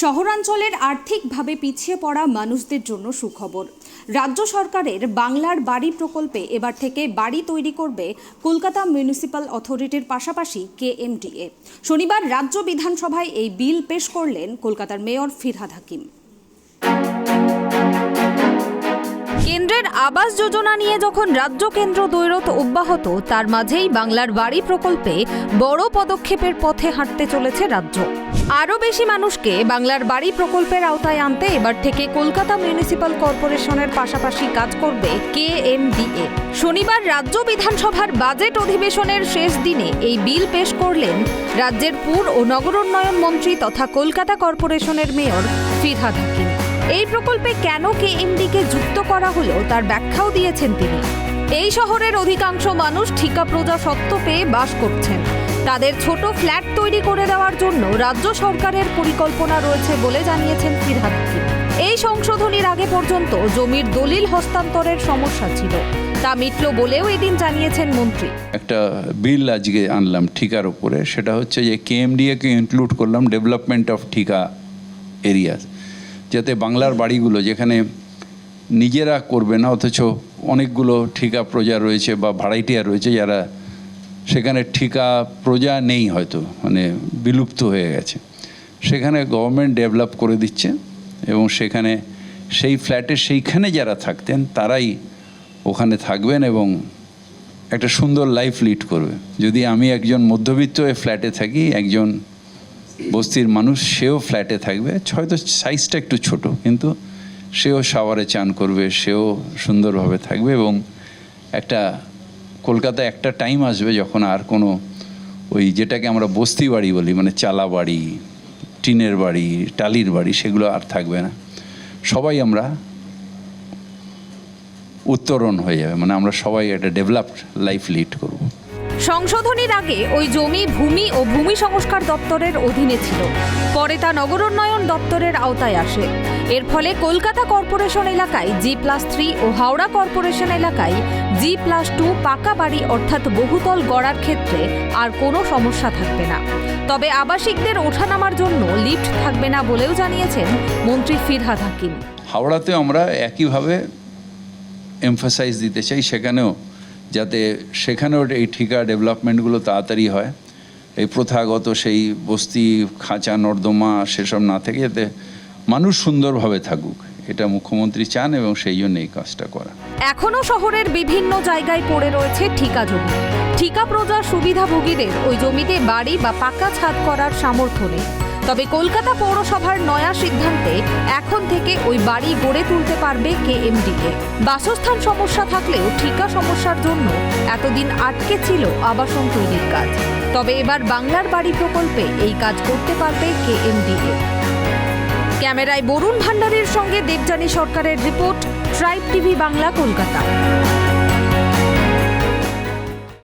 শহরাঞ্চলের আর্থিকভাবে পিছিয়ে পড়া মানুষদের জন্য সুখবর। রাজ্য সরকারের বাংলার বাড়ি প্রকল্পে এবার থেকে বাড়ি তৈরি করবে কলকাতা মিউনিসিপ্যাল অথরিটির পাশাপাশি কেএমডিএ। শনিবার রাজ্য বিধানসভায় এই বিল পেশ করলেন কলকাতার মেয়র ফিরহাদ হাকিম। কেন্দ্রের আবাস যোজনা নিয়ে যখন রাজ্য কেন্দ্র দৈরত অব্যাহত, তার মাঝেই বাংলার বাড়ি প্রকল্পে বড় পদক্ষেপের পথে হাঁটতে চলেছে রাজ্য। আরও বেশি মানুষকে বাংলার বাড়ি প্রকল্পের আওতায় আনতে এবার থেকে কলকাতা মিউনিসিপাল কর্পোরেশনের পাশাপাশি কাজ করবে কেএমডিএ শনিবার রাজ্য বিধানসভার বাজেট অধিবেশনের শেষ দিনে এই বিল পেশ করলেন রাজ্যের পুর ও নগরোন্নয়ন মন্ত্রী তথা কলকাতা কর্পোরেশনের মেয়র ফিরহাদ হাকিম। এই প্রকল্পে কেন কেএমডিকে যুক্ত করা হলো তার ব্যাখ্যাও দিয়েছেন তিনি। এই শহরের অধিকাংশ মানুষ ঠিকা প্রজা সত্ত্ব পেয়ে বাস করছেন। তাদের ছোট ফ্ল্যাট তৈরি করে দেওয়ার জন্য রাজ্য সরকারের পরিকল্পনা রয়েছে বলে জানিয়েছেন ফিরহাদ হাকিম এই সংশোধনীর আগে পর্যন্ত জমির দলিল হস্তান্তরের সমস্যা ছিল। তা মিটল বলেও এদিন জানিয়েছেন মন্ত্রী। একটা বিল আজকে আনলাম ঠিকার উপরে। সেটা হচ্ছে যে কেএমডিএকে ইনক্লুড করলাম ডেভেলপমেন্ট অফ ঠিকা এরিয়াস যাতে বাংলার বাড়িগুলো যেখানে নিজেরা করবে না, অথচ অনেকগুলো ঠিকা প্রজা রয়েছে বা ভাড়াইটিয়া রয়েছে যারা সেখানে ঠিকা প্রজা নেই হয়তো মানে বিলুপ্ত হয়ে গেছে। সেখানে গভর্নমেন্ট ডেভেলপ করে দিচ্ছে এবং সেখানে সেই ফ্ল্যাটে সেইখানে যারা থাকতেন তারাই ওখানে থাকবেন এবং একটা সুন্দর লাইফ লিড করবে। যদি আমি একজন মধ্যবিত্ত ফ্ল্যাটে থাকি, একজন বস্তির মানুষ, সেও ফ্ল্যাটে থাকবে। হয়তো সাইজটা একটু ছোট, কিন্তু সেও শাওয়ারে চান করবে, সেও সুন্দরভাবে থাকবে এবং একটা, কলকাতায় একটা টাইম আসবে যখন আর কোনো ওই যেটাকে আমরা বস্তি বাড়ি বলি মানে চালা বাড়ি, টিনের বাড়ি, টালির বাড়ি, সেগুলো আর থাকবে না। সবাই আমরা উত্তরণ হয়ে যাবে মানে আমরা সবাই একটা ডেভেলপড লাইফ লিড করব। সংশোধনীর আগে ওই জমি ভূমি ও ভূমি সংস্কার দপ্তরের অধীনে ছিল। পরে তা নগরোন্নয়ন দপ্তরের আওতায় আসে। এর ফলে কলকাতা কর্পোরেশন এলাকায় জি প্লাস থ্রি ও হাওড়া কর্পোরেশন এলাকায় জি প্লাস টু পাকা বাড়ি অর্থাৎ বহুতল গড়ার ক্ষেত্রে আর কোনো সমস্যা থাকবে না। তবে আবাসিকদের ওঠানামার জন্য লিফট থাকবে না বলেও জানিয়েছেন মন্ত্রী ফিরহাদ হাকিম। হাওড়াতে আমরা একইভাবে এমফাসাইজ দিতে চাই, সেখানেও যাতে সেখানেও এই ঠিকা ডেভেলপমেন্টগুলো তাড়াতাড়ি হয়। এই প্রথাগত সেই বস্তি, খাঁচা, নর্দমা সেসব না থেকে যাতে মানুষ সুন্দরভাবে থাকুক, এটা মুখ্যমন্ত্রী চান এবং সেই জন্য এই কাজটা করা। এখনও শহরের বিভিন্ন জায়গায় পড়ে রয়েছে ঠিকা জমি। ঠিকা প্রজার সুবিধাভোগীদের ওই জমিতে বাড়ি বা পাকা ছাদ করার সামর্থ্য নেই। তবে কলকাতা পৌরসভার নয়া সিদ্ধান্তে এখন থেকে ওই বাড়ি গড়ে তুলতে পারবে কেএমডিকে বাসস্থান সমস্যা থাকলেও ঠিকা সমস্যার জন্য এতদিন আটকে ছিল আবাসন তৈরির কাজ। তবে এবার বাংলার বাড়ি প্রকল্পে এই কাজ করতে পারবে কেএমডিএ। ক্যামেরায় বরুণ ভান্ডারীর সঙ্গে দেবযানী সরকারের report, tribe TV Bangla Kolkata.